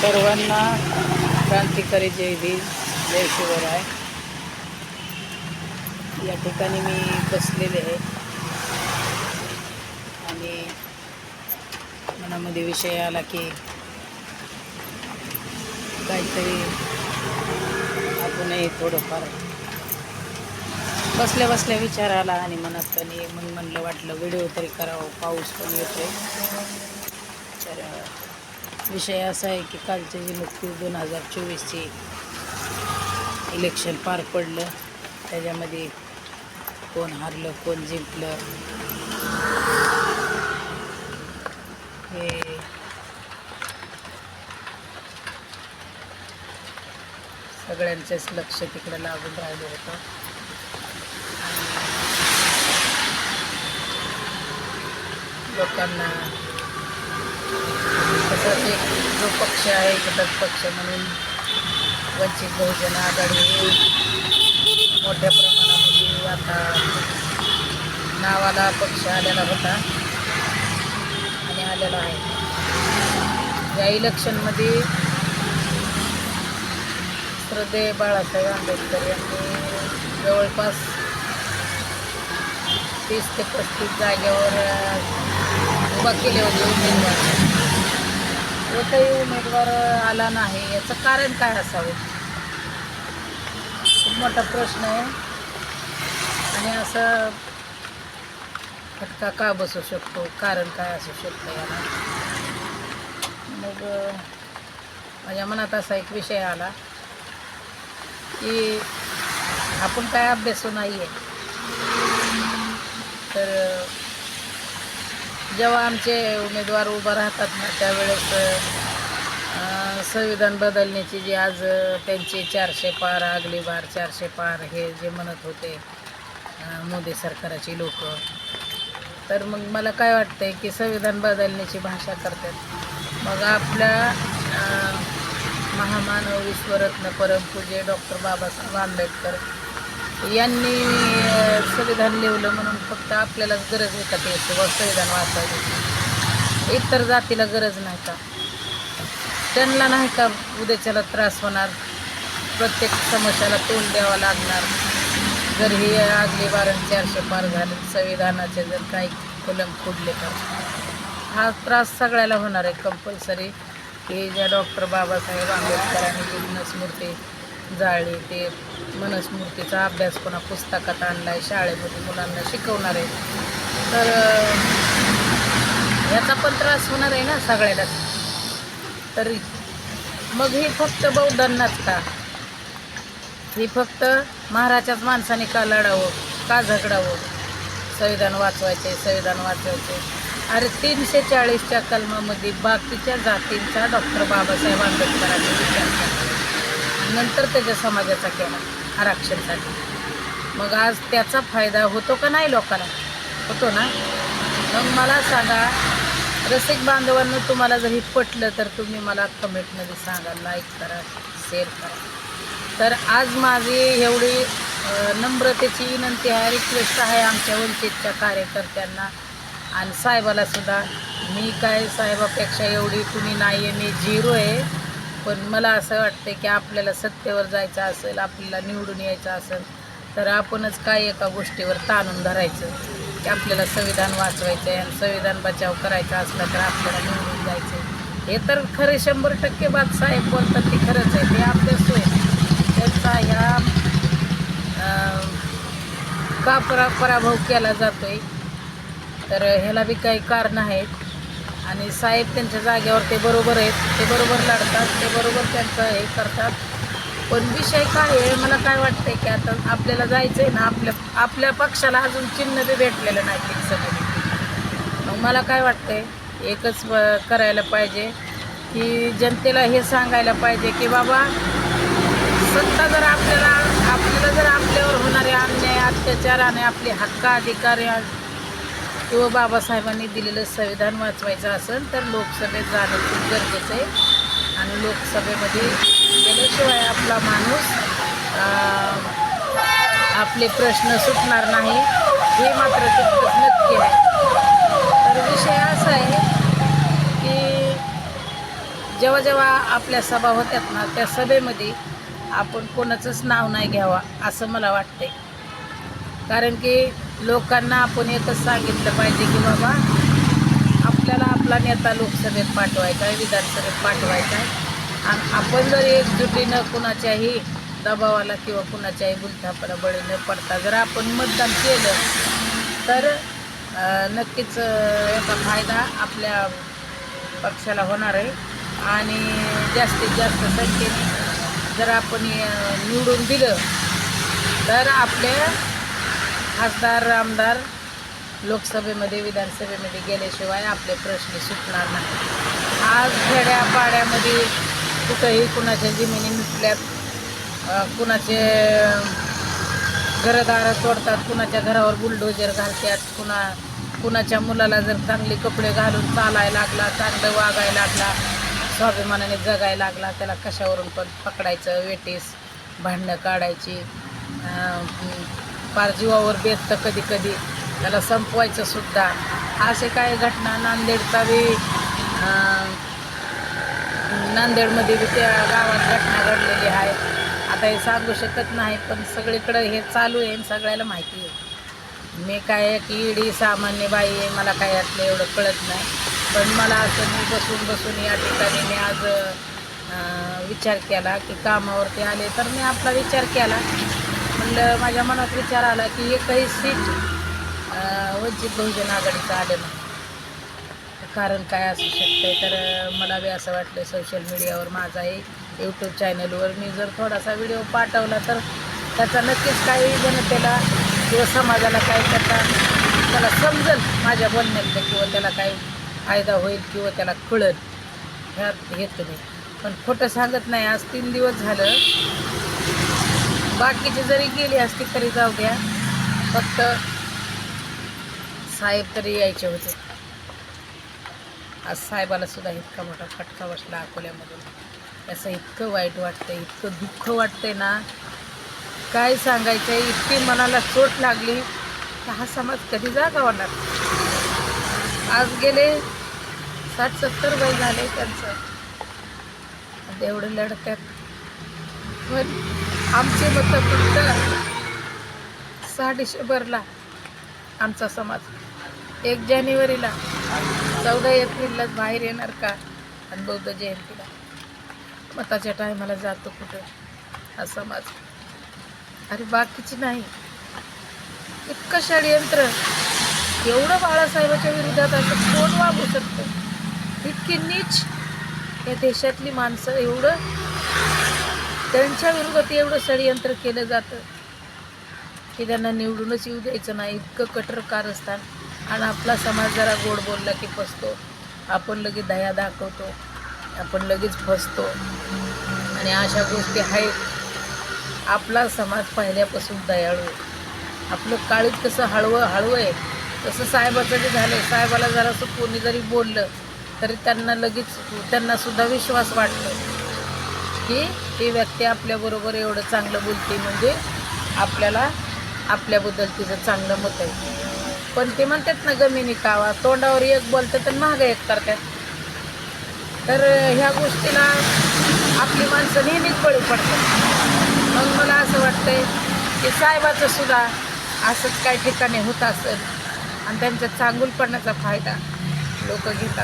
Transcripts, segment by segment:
सर्वांना क्रांतिकारी जय भीम जय शिवराय. या ठिकाणी मी बसलेले आहे. आणि मनामध्ये विषय आला की काहीतरी आपणही थोडंफार बसल्या बसल्या विचार आला आणि मनात आणि मग म्हणलं वाटलं व्हिडिओ तरी करावं पाऊस पण येतोय. तर विषय असा आहे की कालचे जे नुकतीच दोन हजार चोवीसचे इलेक्शन पार पडलं त्याच्यामध्ये कोण हारलं कोण जिंकलं हे सगळ्यांचंच लक्ष तिकडे लागून राहिलं होतं. लोकांना तसंच एक जो पक्ष आहे घटक पक्ष म्हणून वंचित बहुजन आघाडी मोठ्या प्रमाणामध्ये आता नावाला पक्ष आलेला होता आणि आलेला आहे. या इलेक्शनमध्ये श्रद्धे बाळासाहेब आंबेडकर यांनी जवळपास तीस ते पस्तीस जागेवर उभा केले होते उमेदवार. एकही उमेदवार आला नाही याचं कारण काय असावं? खूप मोठा प्रश्न आहे. आणि असं फटका का बसू शकतो? कारण काय असू शकतं याला? मग माझ्या मनात असा एक विषय आला की आपण काय अभ्यासू नाही आहे तर जेव्हा आमचे उमेदवार उभं राहतात ना त्यावेळेस संविधान बदलण्याची जी आज त्यांचे चारशे पार आगली बार चारशे पार हे जे म्हणत होते मोदी सरकाराची लोक. तर मग मला काय वाटतंय की संविधान बदलण्याची भाषा करतात. मग आपल्या महामानव विश्वरत्न परमपूजे डॉक्टर बाबासाहेब आंबेडकर यांनी संविधान लिहिलं म्हणून फक्त आपल्यालाच गरज आहे का ते संविधान वाचायची? इतर जातीला गरज नाही का? त्यांना नाही का उद्याच्याला त्रास होणार? प्रत्येक समस्याला तोंड द्यावं लागणार? जर हे आगली बारण चारशे पार झाले संविधानाचे जर काही कलम फोडले तर? हा त्रास सगळ्याला होणार आहे कंपल्सरी की ज्या डॉक्टर बाबासाहेब आंबेडकरांनी जी जाळले. ते मनस्मूर्तीचा अभ्यास पुन्हा पुस्तकात आणला आहे शाळेमध्ये मुलांना शिकवणार आहे. तर याचा पण त्रास होणार आहे ना सगळ्यालाच तर मग हे फक्त बौद्धांनाच का? हे फक्त महाराजाच माणसाने का लढावं का झगडावं? संविधान वाचवायचे संविधान वाचवायचे. अरे तीनशे चाळीसच्या कलमामध्ये बाकीच्या जातींचा डॉक्टर बाबासाहेब आंबेडकरांनी विचार केला. नंतर त्याच्या समाजाचा केला आरक्षणसाठी. मग आज त्याचा फायदा होतो का नाही लोकांना? होतो ना. मग मला सांगा रसिक बांधवांना तुम्हाला जरी पटलं तर तुम्ही मला कमेंटमध्ये सांगा लाईक करा शेअर करा. तर आज माझी एवढी नम्रतेची विनंती आहे रिक्वेस्ट आहे आमच्या वंचितच्या कार्यकर्त्यांना. आणि साहेबालासुद्धा मी काय साहेबापेक्षा एवढी कुणी नाही आहे मी झिरो आहे. पण मला असं वाटतं की आपल्याला सत्तेवर जायचं असेल आपल्याला निवडून यायचं असेल तर आपणच काय एका गोष्टीवर ताणून धरायचं? की आपल्याला संविधान वाचवायचं आहे आणि संविधान बचाव करायचा असला तर आपल्याला निवडून जायचं हे तर खरे शंभर टक्के बात साहेब बोलतात ते खरंच आहे. ते आपल्या सोय. त्यांचा ह्या का परा पराभव केला जातो आहे तर ह्याला बी काही कारण आहेत. आणि साहेब त्यांच्या जागेवर ते बरोबर आहेत. ते बरोबर लढतात ते बरोबर त्यांचं हे करतात. पण विषय काय आहे? मला काय वाटतंय की आता आपल्याला जायचं आहे ना आपल्या आपल्या पक्षाला अजून चिन्ह बी भेटलेलं नाही सगळं मग मला काय वाटतंय? एकच करायला पाहिजे की जनतेला हे सांगायला पाहिजे की बाबा सत्ता जर आपल्याला आपल्याला जर आपल्यावर होणारे अन्याय अत्याचार आणि आपले हक्क अधिकार किंवा बाबासाहेबांनी दिलेलं संविधान वाचवायचं असेल तर लोकसभेत जाणं खूप गरजेचं आहे. आणि लोकसभेमध्ये गेल्याशिवाय आपला माणूस आपले प्रश्न सुटणार नाही हे मात्र तितकंच नक्की आहे. तर विषय असा आहे की जेव्हा जेव्हा आपल्या सभा होत्यात ना त्या सभेमध्ये आपण कोणाचंच नाव नाही घ्यावा असं मला वाटते कारण की लोकांना आपण एकच सांगितलं पाहिजे की बाबा आपल्याला आपला नेता लोकसभेत पाठवायचा आहे विधानसभेत पाठवायचा आहे. आणि आपण जर एकजुटीनं कुणाच्याही दबावाला किंवा कुणाच्याही गुंतापणा बळी न पडता जर आपण मतदान केलं तर नक्कीच याचा फायदा आपल्या पक्षाला होणार आहे. आणि जास्तीत जास्त संख्येने जर आपण निवडून दिलं तर आपल्या खासदार आमदार लोकसभेमध्ये विधानसभेमध्ये गेल्याशिवाय आपले प्रश्न सुटणार नाही. आज खेड्यापाड्यामध्ये कुठंही कुणाच्या जमिनी मिटल्यात कुणाचे घरदारं तोडतात कुणाच्या घरावर बुलडोजर घालतात कुणा कुणाच्या मुलाला जर चांगले कपडे घालून चालायला लागला चांगलं वागायला लागला स्वाभिमानाने जगायला लागला त्याला कशावरून पण पकडायचं वेटीस भांडणं काढायची अं, पार जीवावर बेततं कधी कधी. त्याला संपवायचं सुद्धा. असे काही घटना नांदेडचा बी नांदेडमध्ये बी त्या गावात घटना घडलेली आहे. आता हे सांगू शकत नाही पण सगळीकडं हे चालू आहे सगळ्याला माहिती आहे. मी काय की इडी सामान्य बाई आहे मला काय यातलं एवढं कळत नाही. पण मला असं मी बसून बसून या ठिकाणी मी आज विचार केला की कामावरती आले तर मी आपला विचार केला. म्हणलं माझ्या मनात विचार आला की एकही सीट वंचित बहुजन आघाडीचं आलं नाही. कारण काय असू शकते तर मला बी असं वाटलं सोशल मीडियावर माझा एक यूट्यूब चॅनलवर मी जर थोडासा व्हिडिओ पाठवला तर त्याचा नक्कीच काही जनतेला किंवा समाजाला काय त्याचा त्याला समजेल माझ्या बोलण्यातलं किंवा त्याला काही फायदा होईल किंवा त्याला कळेल. ह्यात घेतो नाही. पण खोटं सांगत नाही. आज तीन दिवस झालं बाकीची जरी गेली असती तरी जाऊ द्या. फक्त साहेब तरी यायचे होते. आज साहेबाला सुद्धा इतका मोठा फटका बसला अकोल्यामधून. त्याचं इतकं वाईट वाटतंय इतकं दुःख वाटतंय ना. काय सांगायचं आहे इतकी मनाला चोट लागली. तर हा समाज कधी जागा होणार आज गेले साठ सत्तर वय झाले त्यांचं. तेवढं लढत्यात. पण आमचे मतं फक्त सहा डिसेंबरला आमचा समाज. एक जानेवारीला चौदा एप्रिललाच बाहेर येणार का? आणि बौद्ध जयंतीला. मताच्या टायमाला जातो कुठं? हा समाज. अरे बाकीची नाही. इतकं षडयंत्र. एवढं बाळासाहेबाच्या विरोधात असं कोण वागू शकतं? इतकी नीच या देशातली माणसं एवढं त्यांच्या विरोधात एवढं षडयंत्र केलं जातं की त्यांना निवडूनच येऊ द्यायचं नाही. इतकं कठोर कारस्थान. आणि आपला समाज जरा गोड बोलला की फसतो. आपण लगेच दया दाखवतो. आपण लगेच फसतो. आणि अशा गोष्टी आहेत. आपला समाज पहिल्यापासून दयाळू आहे. आपलं काळीत कसं हळवं हळवं आहे. तसं साहेबाचं जे झालं आहे साहेबाला जरासं कोणी जरी बोललं तरी त्यांना लगेच त्यांनासुद्धा विश्वास वाटतो. की ती व्यक्ती आपल्याबरोबर एवढं चांगलं बोलते म्हणजे आपल्याला आपल्याबद्दल तिचं चांगलं मत आहे. पण ते म्हणतात ना गमिनी कावा तोंडावर एक बोलतात तर मागं एक करतात. तर ह्या गोष्टीला आपली माणसं नेहमीच बळी पडतात. मग मला असं वाटतंय की साहेबाचं सुद्धा असंच काही ठिकाणी होत असेल आणि त्यांच्या चांगुलपणाचा फायदा लोक घेत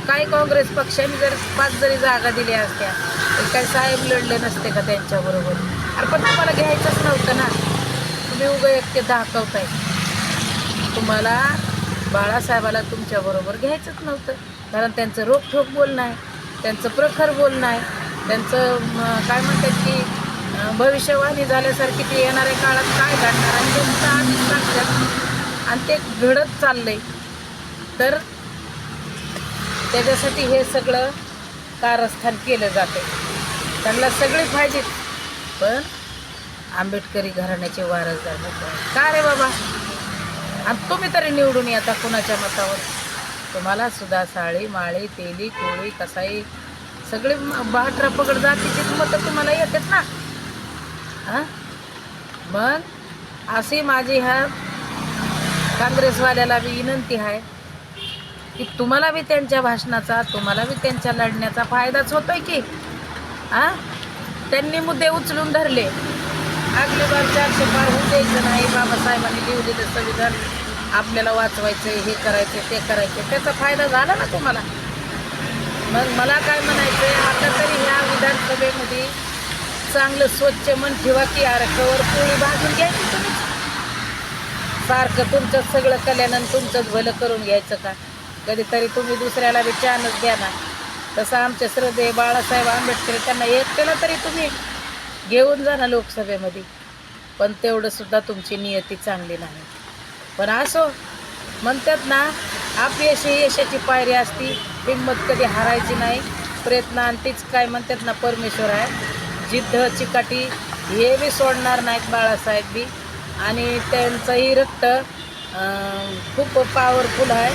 काय काही काँग्रेस पक्षाने जर पाच जरी जागा दिल्या असत्या तर काही साहेब लढले नसते का त्यांच्याबरोबर अरे पण तुम्हाला घ्यायचंच नव्हतं ना. तुम्ही उभं एकटे दाखवताय तुम्हाला बाळासाहेबाला तुमच्याबरोबर घ्यायचंच नव्हतं. कारण त्यांचं रोखठोक बोलणं आहे त्यांचं प्रखर बोलणं आहे त्यांचं काय म्हणतात की भविष्यवाणी झाल्यासारखी ते येणाऱ्या काळात काय घडणार? आणि त्यांचं आधीच सांगतात आणि ते घडत चाललंय. तर त्याच्यासाठी हे सगळं कारस्थान केलं जातं. त्यांना सगळे पाहिजेत. पण आंबेडकरी घराण्याचे वारसदार नको का रे बाबा? आणि तुम्ही तरी निवडून येता कुणाच्या मतावर? तुम्हाला सुद्धा साळी माळी तेली कोळी कसाई सगळे बाटरा पकड जातीचे मतं तुम्हाला येतात ना? हां? मग अशी माझी ह्या काँग्रेसवाल्याला बी विनंती आहे. की तुम्हाला बी त्यांच्या भाषणाचा तुम्हाला बी त्यांच्या लढण्याचा फायदाच होतोय की? आ त्यांनी मुद्दे उचलून धरले. आगली बार चारशे पार होऊ द्यायचं नाही. बाबासाहेबांनी लिहिलेलं संविधान आपल्याला वाचवायचं हे करायचं ते करायचं त्याचा फायदा झाला ना तुम्हाला? मग मला काय म्हणायचं आहे आता तरी ह्या विधानसभेमध्ये चांगलं स्वच्छ मन ठेवा की अरे पोळी भाजून घ्यायची तुम्ही. सारखं तुमचं सगळं कल्याण तुमचंच भलं करून घ्यायचं का? कधीतरी तुम्ही दुसऱ्याला बी द्या ना. तसं आमचे श्रद्धे बाळासाहेब आंबेडकर त्यांना एकट्याला तरी तुम्ही घेऊन जा ना लोकसभेमध्ये. पण तेवढंसुद्धा तुमची नियती चांगली नाही. पण असो म्हणतात ना अपयश यशाची पायरी असती हिंमत कधी हारायची नाही. प्रयत्न आणि तीच काय म्हणतात ना परमेश्वर आहे. जिद्द चिकाटी हे बी सोडणार नाहीत बाळासाहेब बी. आणि त्यांचंही रक्त खूप पॉवरफुल आहे.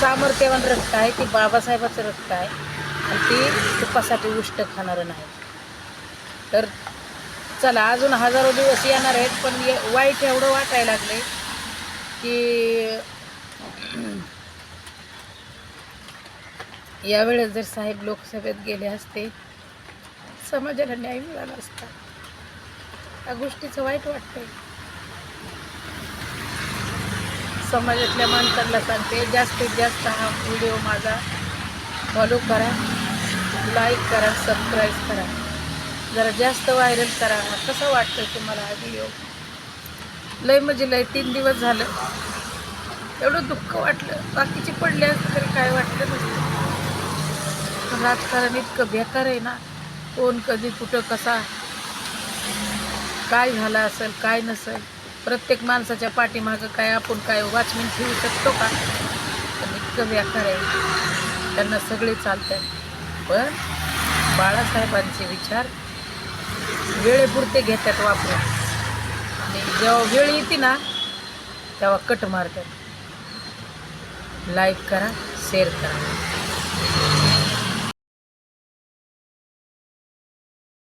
सामर्थ्यवान रक्त आहे ती बाबासाहेबाचं रक्त आहे. आणि ती तुपासाठी उष्ट खाणारं नाही. तर चला अजून हजारो दिवस येणार आहेत पण ये वाईट एवढं वाटायला लागले की यावेळेस जर साहेब लोकसभेत गेले असते समाजाला न्याय मिळाला असता. त्या गोष्टीचं वाईट वाटतंय. समाजातल्या माणसांना सांगते जास्तीत जास्त हा व्हिडिओ माझा फॉलो करा लाईक करा सबस्क्राईब करा. जरा जास्त व्हायरल करा कसं वाटतं तुम्हाला हा व्हिडिओ लय म्हणजे लय तीन दिवस झालं. एवढं दुःख वाटलं. बाकीचे पडले असं तरी काय वाटलं नसतं. राजकारण इतकं बेकार आहे ना. कोण कधी कुठं कसा? काय झालं असेल काय नसेल? प्रत्येक माणसाच्या पाठीमागं काय आपण काय वाचमीन ठेवू शकतो का? पण इतकं व्याकार आहे. त्यांना सगळे चालतात पण बाळासाहेबांचे विचार वेळेपुरते घेतात वापरून. आणि जेव्हा वेळ येते ना तेव्हा कट मारतात. लाईक करा शेअर करा.